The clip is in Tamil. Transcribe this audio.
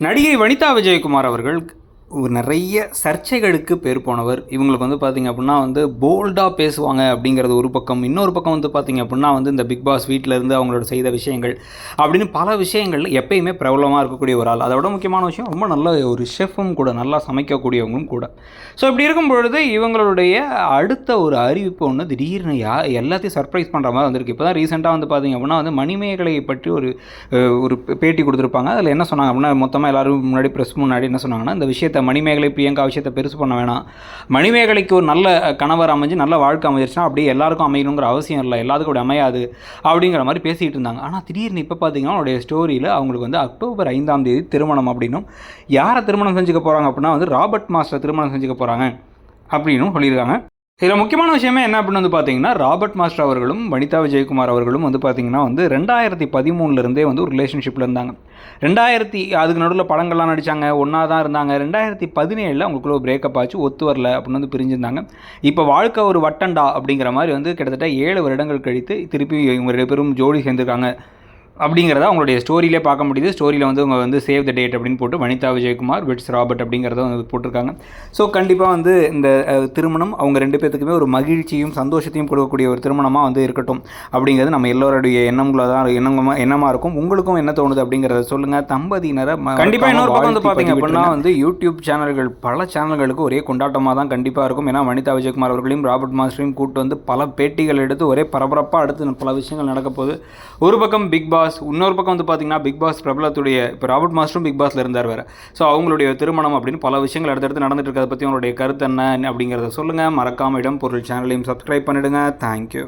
நடிகை வனிதா விஜயகுமார் அவர்கள் நிறைய சர்ச்சைகளுக்கு பேர் போனவர். இவங்களுக்கு வந்து பார்த்திங்க அப்படின்னா வந்து போல்டாக பேசுவாங்க அப்படிங்கிறது ஒரு பக்கம். இன்னொரு பக்கம் வந்து பார்த்திங்க அப்படின்னா வந்து இந்த பிக் பாஸ் வீட்டில் இருந்து அவங்களோட செய்த விஷயங்கள் அப்படின்னு பல விஷயங்கள் எப்பயுமே பிரபலமாக இருக்கக்கூடிய ஒரு ஆள். அதோட முக்கியமான விஷயம் ரொம்ப நல்ல ஒரு ஷெஃப்பும் கூட நல்லா சமைக்கக்கூடியவங்களும் கூட. ஸோ இப்படி இருக்கும் பொழுது இவங்களுடைய அடுத்த ஒரு அறிவிப்பு ஒன்று திடீர்னு யா எல்லாத்தையும் சர்ப்ரைஸ் பண்ணுற மாதிரி வந்திருக்கு. இப்போ தான் ரீசெண்டாக வந்து பார்த்திங்க அப்படின்னா வந்து மணிமேகலையை பற்றி ஒரு ஒரு பேட்டி கொடுத்துருப்பாங்க. அதில் என்ன சொன்னாங்க அப்படின்னா மொத்தமாக எல்லோரும் முன்னாடி ப்ரெஸ் முன்னாடி என்ன சொன்னாங்கன்னா இந்த விஷயத்தை மணிமேகலை பிரியங்கா விஷயத்தை பெருசு பண்ண வேணாம். மணிமேகலைக்கு ஒரு நல்ல கணவர் அமைஞ்சு நல்ல வாழ்க்கை அமைஞ்சிருச்சுன்னா அப்படியே எல்லாருக்கும் அமையணுங்கிற அவசியம் இல்லை. எல்லாத்துக்கும் அப்படி அமையாது அப்படிங்கிற மாதிரி பேசிகிட்டு இருந்தாங்க. ஆனால் திடீர்னு இப்போ பார்த்தீங்கன்னா அவனுடைய ஸ்டோரியில் அவங்களுக்கு வந்து அக்டோபர் ஐந்தாம் தேதி திருமணம் அப்படின்னும் யாரை திருமணம் செஞ்சுக்க போகிறாங்க அப்படின்னா வந்து ராபர்ட் மாஸ்டர் திருமணம் செஞ்சுக்க போகிறாங்க அப்படின்னும் சொல்லியிருக்காங்க. இதில் முக்கியமான விஷயமே என்ன அப்படின்னு வந்து பார்த்தீங்கன்னா ராபர்ட் மாஸ்டர் அவர்களும் வனிதா விஜயகுமார் அவர்களும் வந்து பார்த்தீங்கன்னா வந்து ரெண்டாயிரத்தி பதிமூணுலேருந்தே வந்து ஒரு ரிலேஷன்ஷிப்பில் இருந்தாங்க. ரெண்டாயிரத்தி அதுக்கு நடுவில் படங்கள்லாம் நடித்தாங்க ஒன்றா தான் இருந்தாங்க. ரெண்டாயிரத்தி பதினேழில் அவங்களுக்குள்ள பிரேக்கப் ஆச்சு ஒத்து வரல அப்படின்னு வந்து பிரிஞ்சிருந்தாங்க. இப்போ வாழ்க்கை ஒரு வட்டண்டா அப்படிங்கிற மாதிரி வந்து கிட்டத்தட்ட ஏழு வருடங்கள் கழித்து திருப்பி இவங்க ரெண்டு பேரும் ஜோடி சேர்ந்துருக்காங்க. அப்படிங்கிறத அவங்களுடைய ஸ்டோரியிலே பார்க்க முடியுது. ஸ்டோரியில் வந்து அவங்க வந்து சேவ் த டேட் அப்படின்னு போட்டு வனிதா விஜயகுமார் விட்ஸ் ராபர்ட் அப்படிங்கிறத வந்து போட்டிருக்காங்க. ஸோ கண்டிப்பாக வந்து இந்த திருமணம் அவங்க ரெண்டு பேத்துக்குமே ஒரு மகிழ்ச்சியும் சந்தோஷத்தையும் கொடுக்கக்கூடிய ஒரு திருமணமாக வந்து இருக்கட்டும். அப்படிங்கிறது நம்ம எல்லோருடைய எண்ணங்களாக தான் எண்ணமா எண்ணமாக இருக்கும். உங்களுக்கும் என்ன தோணுது அப்படிங்கிறத சொல்லுங்கள் தம்பதியினரை கண்டிப்பாக இன்னொரு பக்கம் வந்து பார்த்தீங்க அப்படின்னா வந்து யூடியூப் சேனல்கள் பல சேனல்களுக்கு ஒரே கொண்டாட்டமாக தான் கண்டிப்பாக இருக்கும். ஏன்னா வனிதா விஜயகுமார் அவர்களையும் ராபர்ட் மாஸ்டரையும் கூட்டு வந்து பல பேட்டிகள் எடுத்து ஒரே பரபரப்பாக அடுத்து பல விஷயங்கள் நடக்க போகுது. ஒரு பக்கம் பிக் பாஸ் இன்னொரு பக்கம் வந்து பார்த்தீங்கன்னா பிக் பாஸ் பிரபலத்துடைய இப்போ ராபர்ட் மாஸ்டரும் பிக் பாஸ்ல இருந்தார் வேறு. ஸோ அவங்களுடைய திருமணம் அப்படின்னு பல விஷயங்கள் அடுத்தடுத்து நடந்துட்டு இருக்கிறத பற்றி அவங்களுடைய கருத்து என்ன அப்படிங்கிறத சொல்லுங்கள் மறக்காம இடம் பொருள் சேனலையும் சப்ஸ்கிரைப் பண்ணிடுங்க. தேங்க்யூ